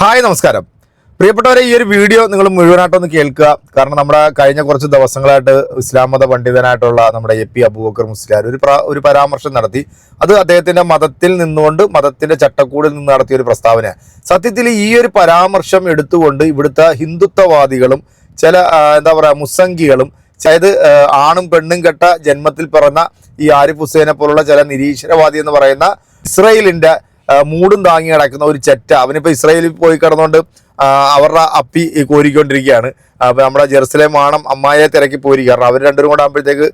Hi നമസ്കാരം. പ്രിയപ്പെട്ടവരെ ഈ ഒരു വീഡിയോ നിങ്ങൾ മുഴുവനായിട്ടൊന്ന് കേൾക്കുക. കാരണം നമ്മുടെ കഴിഞ്ഞ കുറച്ച് ദിവസങ്ങളായിട്ട് ഇസ്ലാം മത പണ്ഡിതനായിട്ടുള്ള നമ്മുടെ എ പി അബൂബക്കർ മുസ്ലിയാർ ഒരു ഒരു പരാമർശം നടത്തി. അത് അദ്ദേഹത്തിന്റെ മതത്തിൽ നിന്നുകൊണ്ട് മതത്തിന്റെ ചട്ടക്കൂടിൽ നിന്ന് നടത്തിയ ഒരു പ്രസ്താവന സത്യത്തിൽ ഈ ഒരു പരാമർശം എടുത്തുകൊണ്ട് ഇവിടുത്തെ ഹിന്ദുത്വവാദികളും ചില എന്താ പറയുക മുസ്സംഗികളും അതായത് ആണും പെണ്ണും കെട്ട ജന്മത്തിൽ പിറന്ന ഈ ആരിഫ് ഹുസൈനെ പോലുള്ള ചില നിരീശ്വരവാദി എന്ന് പറയുന്ന ഇസ്രയേലിന്റെ ആ, മൂടും താങ്ങി കിടക്കുന്ന ഒരു ചെറ്റ. അവനിപ്പോൾ ഇസ്രായേലിൽ പോയി കിടന്നുകൊണ്ട് അവരുടെ അപ്പി കോരിക്കൊണ്ടിരിക്കുകയാണ്. അപ്പോൾ നമ്മുടെ ജെറുസലേം ആണം അമ്മായെ തിരക്കി പോരി കാരണം അവർ രണ്ടുപേരും കൂടെ ആകുമ്പോഴത്തേക്ക്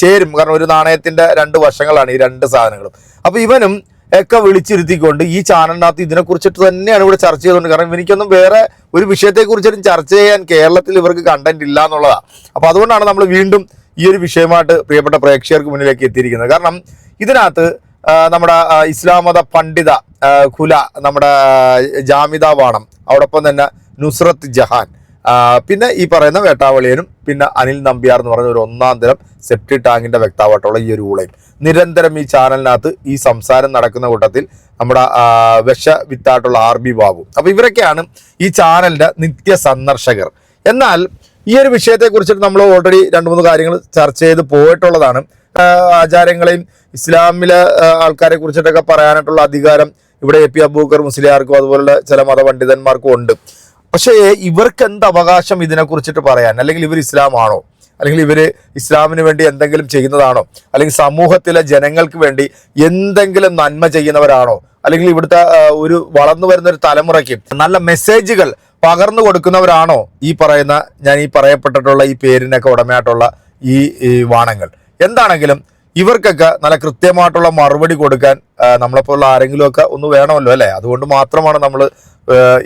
ചേരും. കാരണം ഒരു നാണയത്തിന്റെ രണ്ട് വശങ്ങളാണ് ഈ രണ്ട് സാധനങ്ങളും. അപ്പോൾ ഇവനും ഒക്കെ വിളിച്ചിരുത്തിക്കൊണ്ട് ഈ ചാനലിനകത്ത് ഇതിനെക്കുറിച്ചിട്ട് തന്നെയാണ് ഇവിടെ ചർച്ച ചെയ്തുകൊണ്ട് കാരണം എനിക്കൊന്നും വേറെ ഒരു വിഷയത്തെക്കുറിച്ചൊരു ചർച്ച ചെയ്യാൻ കേരളത്തിൽ ഇവർക്ക് കണ്ടന്റ് ഇല്ല എന്നുള്ളതാണ് അപ്പോൾ അതുകൊണ്ടാണ് നമ്മൾ വീണ്ടും ഈ ഒരു വിഷയമായിട്ട് പ്രിയപ്പെട്ട പ്രേക്ഷകർക്ക് മുന്നിലേക്ക് എത്തിയിരിക്കുന്നത്. കാരണം ഇതിനകത്ത് നമ്മുടെ ഇസ്ലാം മത പണ്ഡിത കുല നമ്മുടെ ജാമിത വാണം. അതോടൊപ്പം തന്നെ നുസ്രത്ത് ജഹാൻ. പിന്നെ ഈ പറയുന്ന വേട്ടാവളിയനും പിന്നെ അനിൽ നമ്പ്യാർ എന്ന് പറയുന്ന ഒരു ഒന്നാം തരം സെപ്റ്റി ടാങ്കിന്റെ വ്യക്താവായിട്ടുള്ള ഈ ഒരു ഊളയും. നിരന്തരം ഈ ചാനലിനകത്ത് ഈ സംസാരം നടക്കുന്ന കൂട്ടത്തിൽ നമ്മുടെ വിഷ വിത്തായിട്ടുള്ള ആർ ബി ബാബു. അപ്പൊ ഇവരൊക്കെയാണ് ഈ ചാനലിന്റെ നിത്യ സന്ദർശകർ എന്നാൽ ഈ ഒരു വിഷയത്തെക്കുറിച്ചിട്ട് നമ്മൾ ഓൾറെഡി രണ്ട് മൂന്ന് കാര്യങ്ങൾ ചർച്ച ചെയ്ത് പോയിട്ടുള്ളതാണ്. ആചാരങ്ങളെയും ഇസ്ലാമിലെ ആൾക്കാരെ കുറിച്ചിട്ടൊക്കെ പറയാനായിട്ടുള്ള അധികാരം ഇവിടെ എ പി അബൂക്കർ മുസ്ലിയാർക്കും അതുപോലുള്ള ചില മതപണ്ഡിതന്മാർക്കും ഉണ്ട്. പക്ഷേ ഇവർക്ക് എന്ത് അവകാശം ഇതിനെ കുറിച്ചിട്ട് പറയാൻ? അല്ലെങ്കിൽ ഇവർ ഇസ്ലാമാണോ? അല്ലെങ്കിൽ ഇവർ ഇസ്ലാമിന് വേണ്ടി എന്തെങ്കിലും ചെയ്യുന്നതാണോ? അല്ലെങ്കിൽ സമൂഹത്തിലെ ജനങ്ങൾക്ക് വേണ്ടി എന്തെങ്കിലും നന്മ ചെയ്യുന്നവരാണോ? അല്ലെങ്കിൽ ഇവിടുത്തെ ഒരു വളർന്നു വരുന്ന ഒരു തലമുറയ്ക്ക് നല്ല മെസ്സേജുകൾ പകർന്നു കൊടുക്കുന്നവരാണോ? ഈ പറയുന്ന ഞാൻ ഈ പറയപ്പെട്ടിട്ടുള്ള ഈ പേരിനൊക്കെ ഉടമയായിട്ടുള്ള ഈ വാണങ്ങൾ. എന്താണെങ്കിലും ഇവർക്കൊക്കെ നല്ല കൃത്യമായിട്ടുള്ള മറുപടി കൊടുക്കാൻ നമ്മളെപ്പോലുള്ള ആരെങ്കിലും ഒക്കെ ഒന്ന് വേണമല്ലോ അല്ലേ? അതുകൊണ്ട് മാത്രമാണ് നമ്മൾ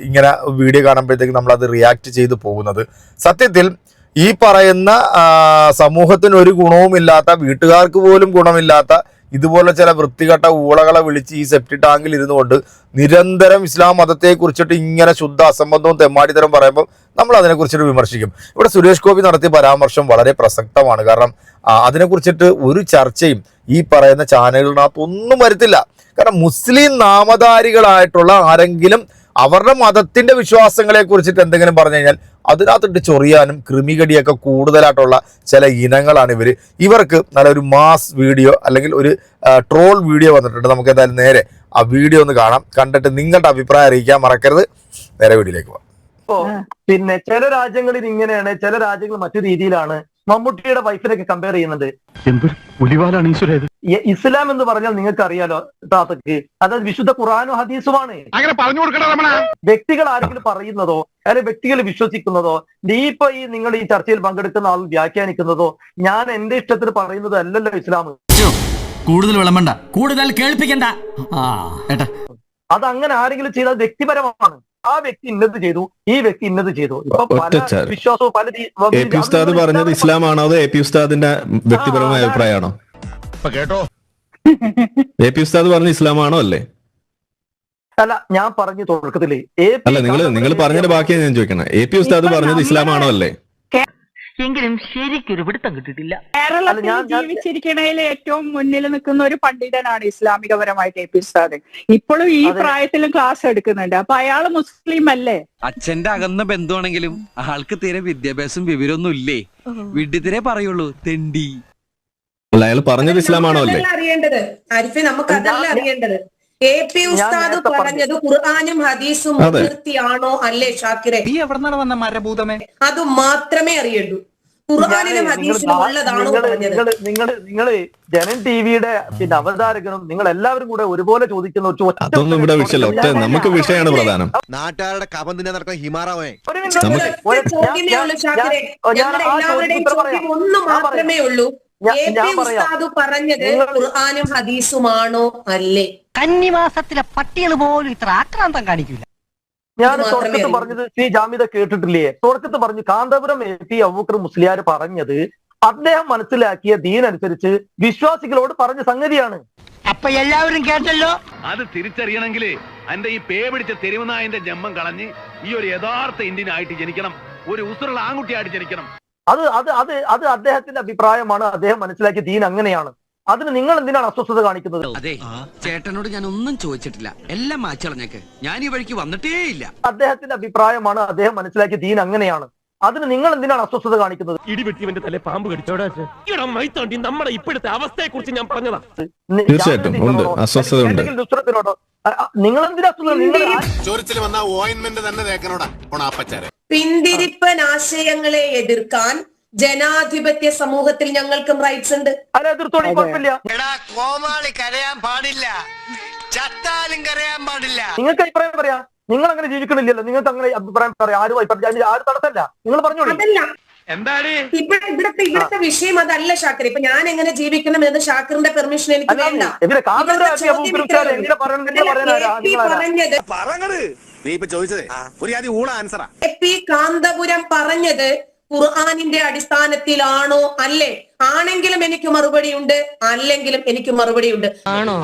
ഇങ്ങനെ വീഡിയോ കാണുമ്പോഴത്തേക്ക് നമ്മൾ അത് റിയാക്ട് ചെയ്തു പോകുന്നത്. സത്യത്തിൽ ഈ പറയുന്ന സമൂഹത്തിന് ഒരു ഗുണവുമില്ലാത്ത വീട്ടുകാർക്ക് പോലും ഗുണമില്ലാത്ത ഇതുപോലെ ചില വൃത്തികെട്ട ഊളകളെ വിളിച്ച് ഈ സെപ്റ്റി ടാങ്കിൽ ഇരുന്നുകൊണ്ട് നിരന്തരം ഇസ്ലാം മതത്തെ കുറിച്ചിട്ട് ഇങ്ങനെ ശുദ്ധ അസംബന്ധവും തെമ്മാടിത്തരം പറയുമ്പോൾ നമ്മൾ അതിനെ കുറിച്ചിട്ട് വിമർശിക്കും. ഇവിടെ സുരേഷ് ഗോപി നടത്തിയ പരാമർശം വളരെ പ്രസക്തമാണ്. കാരണം അതിനെക്കുറിച്ചിട്ട് ഒരു ചർച്ചയും ഈ പറയുന്ന ചാനലുകളിനകത്ത് ഒന്നും വരുത്തില്ല. കാരണം മുസ്ലിം നാമധാരികളായിട്ടുള്ള ആരെങ്കിലും അവരുടെ മതത്തിന്റെ വിശ്വാസങ്ങളെ കുറിച്ചിട്ട് എന്തെങ്കിലും പറഞ്ഞു കഴിഞ്ഞാൽ അതിനകത്തിട്ട് ചൊറിയാനും കൃമികടിയൊക്കെ കൂടുതലായിട്ടുള്ള ചില ഇനങ്ങളാണ് ഇവർ ഇവർക്ക് നല്ലൊരു മാസ് വീഡിയോ അല്ലെങ്കിൽ ഒരു ട്രോൾ വീഡിയോ വന്നിട്ടുണ്ട്. നമുക്ക് എന്തായാലും നേരെ ആ വീഡിയോ ഒന്ന് കാണാം. കണ്ടിട്ട് നിങ്ങളുടെ അഭിപ്രായം അറിയിക്കാൻ മറക്കരുത്. നേരെ വീഡിയോയിലേക്ക് പോവാം. പിന്നെ ചില രാജ്യങ്ങളിൽ ഇങ്ങനെയാണ്. ചില രാജ്യങ്ങൾ മറ്റു രീതിയിലാണ്. മമ്മൂട്ടിയുടെ വൈഫിനൊക്കെ കമ്പയർ ചെയ്യുന്നുണ്ട്. ഇസ്ലാം എന്ന് പറഞ്ഞാൽ നിങ്ങൾക്ക് അറിയാലോ താത്തക്ക്. അതായത് വിശുദ്ധ ഖുറാനും ഹദീസുമാണ്. അങ്ങനെ പറഞ്ഞു വ്യക്തികൾ ആരെങ്കിലും പറയുന്നതോ അല്ലെങ്കിൽ വ്യക്തികൾ വിശ്വസിക്കുന്നതോ നീ ഇപ്പൊ ഈ നിങ്ങൾ ഈ ചർച്ചയിൽ പങ്കെടുക്കുന്ന ആൾ വ്യാഖ്യാനിക്കുന്നതോ ഞാൻ എന്റെ ഇഷ്ടത്തിൽ പറയുന്നത് അല്ലല്ലോ ഇസ്ലാം. കൂടുതൽ വിളമ്പണ്ട. കൂടുതൽ കേൾപ്പിക്കണ്ട. അത് അങ്ങനെ ആരെങ്കിലും ചെയ്താൽ വ്യക്തിപരമാണ്. ആ വ്യക്തി ഇന്നത് ചെയ്തു ഈ വ്യക്തി ഇന്നത് ചെയ്തു. ഇപ്പൊ പല വിശ്വാസവും പല രീ- എ പി ഉസ്താദ് പറഞ്ഞത് ഇസ്ലാമാണോ അതോ എ പി ഉസ്താദിന്റെ വ്യക്തിപരമായ അഭിപ്രായമാണോ? കേട്ടോ. എ പി ഉസ്താദ് പറഞ്ഞ ഇസ്ലാമാണോ അല്ലേ? അല്ല ഞാൻ പറഞ്ഞു തുടക്കത്തിൽ അല്ല നിങ്ങൾ നിങ്ങൾ പറഞ്ഞതിന്റെ ബാക്കിയാണ് ഞാൻ ചോദിക്കണം. എ പി ഉസ്താദ് പറഞ്ഞത് ഇസ്ലാമാണോ അല്ലേ? എങ്കിലും ശരിക്കൊരു പിടുത്തം കിട്ടിട്ടില്ല അല്ല, കേരളത്തിൽ ജീവിച്ചിരിക്കണതിൽ ഏറ്റവും മുന്നിൽ നിൽക്കുന്ന ഒരു പണ്ഡിതനാണ് ഇസ്ലാമികപരമായിട്ട് എ പി ഉസ്താദ്. ഇപ്പോഴും ഈ. പ്രായത്തിലും ക്ലാസ് എടുക്കുന്നുണ്ട്. അപ്പൊ അയാൾ മുസ്ലിം അല്ലേ? അച്ഛന്റെ അകന്ന ബന്ധുവാണെങ്കിലും ആൾക്ക് തീരെ വിദ്യാഭ്യാസം വിവരമൊന്നും ഇല്ലേ? വിഡ്ഢിത്തിരെ പറയുള്ളൂ തെണ്ടി. അല്ല അയാൾ പറഞ്ഞത് ഇസ്ലാമാണോ അല്ലേ? അറിയേണ്ടത്. അരിഫെ നമുക്ക് അതല്ല അറിയേണ്ടത്. എ പി ഉസ്താദ് പറഞ്ഞത് ഖുർആാനും ഹദീസും അതെ. മുൻനിർത്തിയാണോ അല്ലേ ഷാക്കിറെ? നീ എവിടെന്നാണ് വന്ന മരഭൂതമേ? അത് മാത്രമേ അറിയേണ്ടൂ നിങ്ങൾ നിങ്ങൾ ജനൻ ടിവിയുടെ പിന്നെ അവതാരകനും നിങ്ങൾ എല്ലാവരും കൂടെ ഒരുപോലെ ചോദിക്കുന്ന അതൊന്നും ഇവിടെ വിഷയമല്ല. ഒറ്റ നമുക്ക് വിഷയമാണ് പ്രധാനം. നാട്ടുകാരുടെ കപം തന്നെ നടക്കുന്ന ഹിമാറാവേ. ഒന്ന് മാത്രമേ ഉള്ളൂ. പറഞ്ഞത് നിങ്ങൾ- ഖുർആാനും ഹദീസുമാണോ അല്ലേ? കന്നിമാസത്തിലെ പട്ടികൾ പോലും ഇത്ര ആക്രാന്തം കാണിക്കില്ല ഞാൻ തുടക്കത്ത് പറഞ്ഞത് ശ്രീ ജാമിത കേട്ടിട്ടില്ലേ? തുടക്കത്ത് പറഞ്ഞു കാന്തപുരം എ പി അബൂക്കർ മുസ്ലിയാർ പറഞ്ഞത് അദ്ദേഹം മനസ്സിലാക്കിയ ദീൻ അനുസരിച്ച് വിശ്വാസികളോട് പറഞ്ഞ സംഗതിയാണ്. അപ്പൊ എല്ലാവരും കേട്ടല്ലോ? അത് തിരിച്ചറിയണമെങ്കിൽ എന്റെ ഈ പേ പിടിച്ച തെരുവുനായന്റെ ജന്മം കളഞ്ഞ് ഈ ഒരു യഥാർത്ഥ ഇന്ത്യൻ ആയിട്ട് ജനിക്കണം. ഒരു ഉസുറുള്ള ആൺകുട്ടിയായിട്ട് ജനിക്കണം. അത് അത് അത് അത് അദ്ദേഹത്തിന്റെ അഭിപ്രായമാണ്. അദ്ദേഹം മനസ്സിലാക്കിയ ദീൻ അങ്ങനെയാണ്. അതിന് നിങ്ങൾ എന്തിനാണ് അസ്വസ്ഥത കാണിക്കുന്നത്? അതെ ചേട്ടനോട് ഞാൻ ഒന്നും ചോദിച്ചിട്ടില്ല. എല്ലാം മാച്ചളഞ്ഞേക്ക് ഞാൻ ഈ വഴിക്ക് വന്നിട്ടേ ഇല്ല. അദ്ദേഹത്തിന്റെ അഭിപ്രായമാണ് അദ്ദേഹം മനസ്സിലാക്കിയ ദീൻ അങ്ങനെയാണ്. അതിന് നിങ്ങൾ എന്തിനാണ് അസ്വസ്ഥത കാണിക്കുന്നത്? ഇടിവെട്ടിവന്റെ തല പാമ്പ് കടിച്ചോടാ ഇവിടെ മൈത്തോണ്ടി നമ്മുടെ ഇപ്പോഴത്തെ അവസ്ഥയെ കുറിച്ച് ഞാൻ പറഞ്ഞതാ. തീർച്ചയായിട്ടും ഉണ്ട്. അസ്വസ്ഥത ഉണ്ട്. നിങ്ങൾ എന്തിനാ അസ്വസ്ഥത? നിങ്ങൾ വന്ന ഓയിൻമെന്റ് തന്നെ പിന്തിരിപ്പൻ ആശയങ്ങളെ എതിർക്കാൻ ജനാധിപത്യ സമൂഹത്തിൽ ഞങ്ങൾക്കും റൈറ്റ്സ് ഉണ്ട്. കോമാളി കരയാൻ പാടില്ല. ചത്താലും കരയാൻ പാടില്ല. നിങ്ങൾക്ക് അഭിപ്രായം പറയാ? നിങ്ങൾ അങ്ങനെ ജീവിക്കണില്ലല്ലോ. നിങ്ങൾക്ക് അങ്ങനെ അഭിപ്രായം പറയാം. ആരും അഭിപ്രായം ആരും തടസ്സമല്ല. നിങ്ങൾ പറഞ്ഞോളൂ. ഇവിടെ ഇവിടുത്തെ ഇവിടുത്തെ വിഷയം അതല്ല ഷാക്കിർ. ഇപ്പൊ ഞാൻ എങ്ങനെ ജീവിക്കണം എന്ന് ഷാക്കിറിന്റെ പെർമിഷൻ എനിക്ക് വേണ്ട. പറഞ്ഞത് നീ ഇപ്പൊ ചോദിച്ചതേ ഒരു ആൻസറാ പി കാന്തപുരം പറഞ്ഞത് ഖുർആാനിന്റെ അടിസ്ഥാനത്തിലാണോ? അല്ലേ? ആണെങ്കിലും എനിക്ക് മറുപടിയുണ്ട് അല്ലെങ്കിലും എനിക്ക് മറുപടിയുണ്ട്. ആണോ?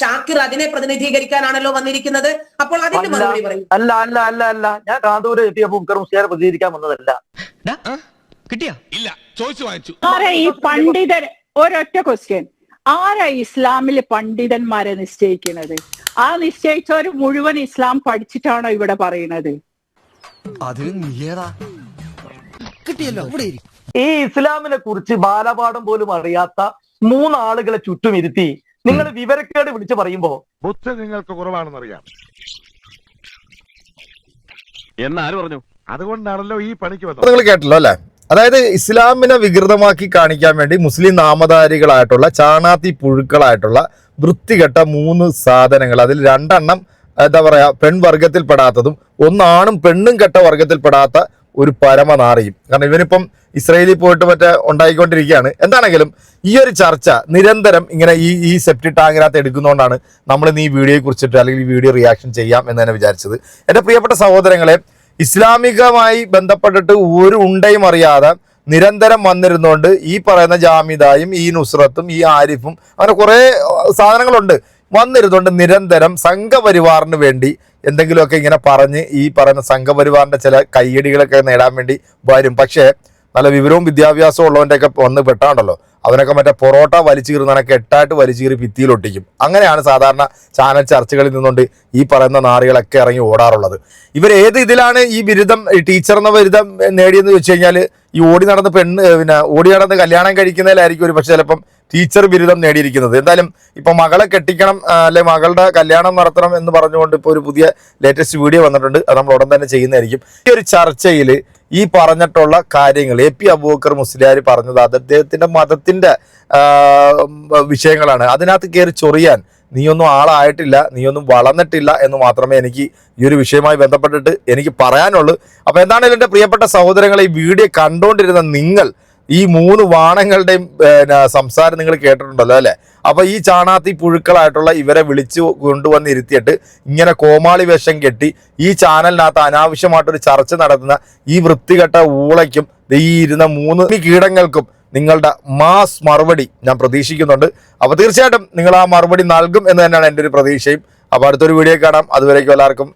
ഷാക്കിർ അതിനെ പ്രതിനിധീകരിക്കാനാണല്ലോ വന്നിരിക്കുന്നത്. അപ്പോൾ അതിന്റെ മറുപടി പറയും. അല്ല അല്ല അല്ല അല്ല. ഞാൻ കാന്തൂര് എത്തിയ അബൂബക്കർ മുസ്ലിയാരെ പ്രതികരിക്കാൻ വന്നതല്ല. കിട്ടിയാ? ഇല്ല ചോദിച്ചു വാങ്ങിച്ചു. ആരാ ഈ പണ്ഡിതൻ? ഒരൊറ്റ ക്വസ്റ്റ്യൻ ആരാ ഇസ്ലാമിൽ പണ്ഡിതന്മാരെ നിശ്ചയിക്കുന്നത്? ആ നിശ്ചയിച്ചവർ മുഴുവൻ ഇസ്ലാം പഠിച്ചിട്ടാണോ ഇവിടെ പറയുന്നത്? അതിന് നീയേതാ ഈ ഇസ്ലാമിനെ കുറിച്ച് ബാലപാഠം പോലും അറിയാത്ത മൂന്നാളുകളെ ചുറ്റും ഇരുത്തി നിങ്ങൾ വിവരക്കേട് വിളിച്ചു പറയുമ്പോ ബുദ്ധി നിങ്ങൾക്ക് കുറവാണെന്നറിയാം. എന്നാര് പറഞ്ഞു? അതുകൊണ്ടാണല്ലോ ഈ പണിക്ക് വന്നത്. നിങ്ങൾ കേട്ടല്ലോ അല്ലെ? അതായത് ഇസ്ലാമിനെ വികൃതമാക്കി കാണിക്കാൻ വേണ്ടി മുസ്ലിം നാമധാരികളായിട്ടുള്ള ചാണാത്തി പുഴുക്കളായിട്ടുള്ള വൃത്തികെട്ട മൂന്ന് സാധനങ്ങൾ. അതിൽ രണ്ടെണ്ണം എന്താ പറയാ പെൺവർഗത്തിൽപ്പെടാത്തതും ഒന്നാണും പെണ്ണും കെട്ട വർഗത്തിൽപ്പെടാത്ത ഒരു പരമനാറിയും കാരണം ഇവനിപ്പം ഇസ്രയേലിൽ പോയിട്ട് മറ്റേ ഉണ്ടായിക്കൊണ്ടിരിക്കുകയാണ്. എന്താണെങ്കിലും ഈ ഒരു ചർച്ച നിരന്തരം ഇങ്ങനെ ഈ ഈ സെപ്റ്റി ടാങ്കിനകത്ത് എടുക്കുന്നതുകൊണ്ടാണ് നമ്മൾ ഇന്ന് ഈ വീഡിയോയെ കുറിച്ചിട്ട് അല്ലെങ്കിൽ ഈ വീഡിയോ റിയാക്ഷൻ ചെയ്യാം എന്ന് തന്നെ വിചാരിച്ചത്. എന്റെ പ്രിയപ്പെട്ട സഹോദരങ്ങളെ ഇസ്ലാമികമായി ബന്ധപ്പെട്ടിട്ട് ഒരു ഉണ്ടയും അറിയാതെ നിരന്തരം വന്നിരുന്നുകൊണ്ട് ഈ പറയുന്ന ജാമിദായും ഈ നുസ്രത്തും ഈ ആരിഫും അങ്ങനെ കുറേ സാധനങ്ങളുണ്ട്. വന്നിരുന്നുകൊണ്ട് നിരന്തരം സംഘപരിവാറിന് വേണ്ടി എന്തെങ്കിലുമൊക്കെ ഇങ്ങനെ പറഞ്ഞ് ഈ പറയുന്ന സംഘപരിവാറിന്റെ ചില കയ്യടികളൊക്കെ നേടാൻ വേണ്ടി വരും. പക്ഷേ നല്ല വിവരവും വിദ്യാഭ്യാസവും ഉള്ളവന്റെയൊക്കെ വന്ന് പെട്ടാണ്ടല്ലോ. അവനൊക്കെ മറ്റേ പൊറോട്ട വലിച്ചു കീറുന്നവനൊക്കെ എട്ടായിട്ട് വലിച്ചു കീറി ഭിത്തിയിലൊട്ടിക്കും അങ്ങനെയാണ് സാധാരണ ചാനൽ ചർച്ചകളിൽ നിന്നുകൊണ്ട് ഈ പറയുന്ന നാറികളൊക്കെ ഇറങ്ങി ഓടാറുള്ളത്. ഇവർ ഏത് ഇതിലാണ് ഈ ബിരുദം ടീച്ചർ എന്ന ബിരുദം നേടിയെന്ന് വെച്ച് കഴിഞ്ഞാൽ ഈ ഓടി നടന്ന് പെണ്ണ് പിന്നെ ഓടി നടന്ന് കല്യാണം കഴിക്കുന്നതിലായിരിക്കും ഒരു പക്ഷേ ചിലപ്പം ടീച്ചർ ബിരുദം നേടിയിരിക്കുന്നത്. എന്തായാലും ഇപ്പൊ മകളെ കെട്ടിക്കണം അല്ലെ മകളുടെ കല്യാണം നടത്തണം എന്ന് പറഞ്ഞുകൊണ്ട് ഇപ്പോൾ ഒരു പുതിയ ലേറ്റസ്റ്റ് വീഡിയോ വന്നിട്ടുണ്ട്. അത് നമ്മൾ ഉടൻ തന്നെ ചെയ്യുന്നതായിരിക്കും. ഈ ഒരു ചർച്ചയിൽ ഈ പറഞ്ഞിട്ടുള്ള കാര്യങ്ങൾ എ പി അബൂബക്കർ മുസ്ലിയാർ പറഞ്ഞത് അത് അദ്ദേഹത്തിന്റെ മതത്തിന്റെ ആ, വിഷയങ്ങളാണ്. അതിനകത്ത് കയറി ചൊറിയാൻ നീയൊന്നും ആളായിട്ടില്ല നീയൊന്നും വളർന്നിട്ടില്ല എന്ന് മാത്രമേ എനിക്ക് ഈ ഒരു വിഷയവുമായി ബന്ധപ്പെട്ടിട്ട് എനിക്ക് പറയാനുള്ളൂ. അപ്പോൾ എന്താണെങ്കിലും എന്റെ പ്രിയപ്പെട്ട സഹോദരങ്ങളെ ഈ വീഡിയോ കണ്ടുകൊണ്ടിരുന്ന നിങ്ങൾ ഈ മൂന്ന് വാണങ്ങളുടെയും സംസാരം നിങ്ങൾ കേട്ടിട്ടുണ്ടല്ലോ അല്ലേ? അപ്പൊ ഈ ചാണാത്തി പുഴുക്കളായിട്ടുള്ള ഇവരെ വിളിച്ചു കൊണ്ടുവന്ന് ഇരുത്തിയിട്ട് ഇങ്ങനെ കോമാളി വേഷം കെട്ടി ഈ ചാനലിനകത്ത് അനാവശ്യമായിട്ടൊരു ചർച്ച നടത്തുന്ന ഈ വൃത്തികെട്ട ഊളയ്ക്കും ഈ ഇരുന്ന മൂന്ന് കീടങ്ങൾക്കും നിങ്ങളുടെ മാസ് മറുപടി ഞാൻ പ്രതീക്ഷിക്കുന്നുണ്ട്. അപ്പൊ തീർച്ചയായിട്ടും നിങ്ങൾ ആ മറുപടി നൽകും എന്ന് തന്നെയാണ് എന്റെ ഒരു പ്രതീക്ഷയും. അപ്പൊ അടുത്തൊരു വീഡിയോ കാണാം. അതുവരേക്കും എല്ലാവർക്കും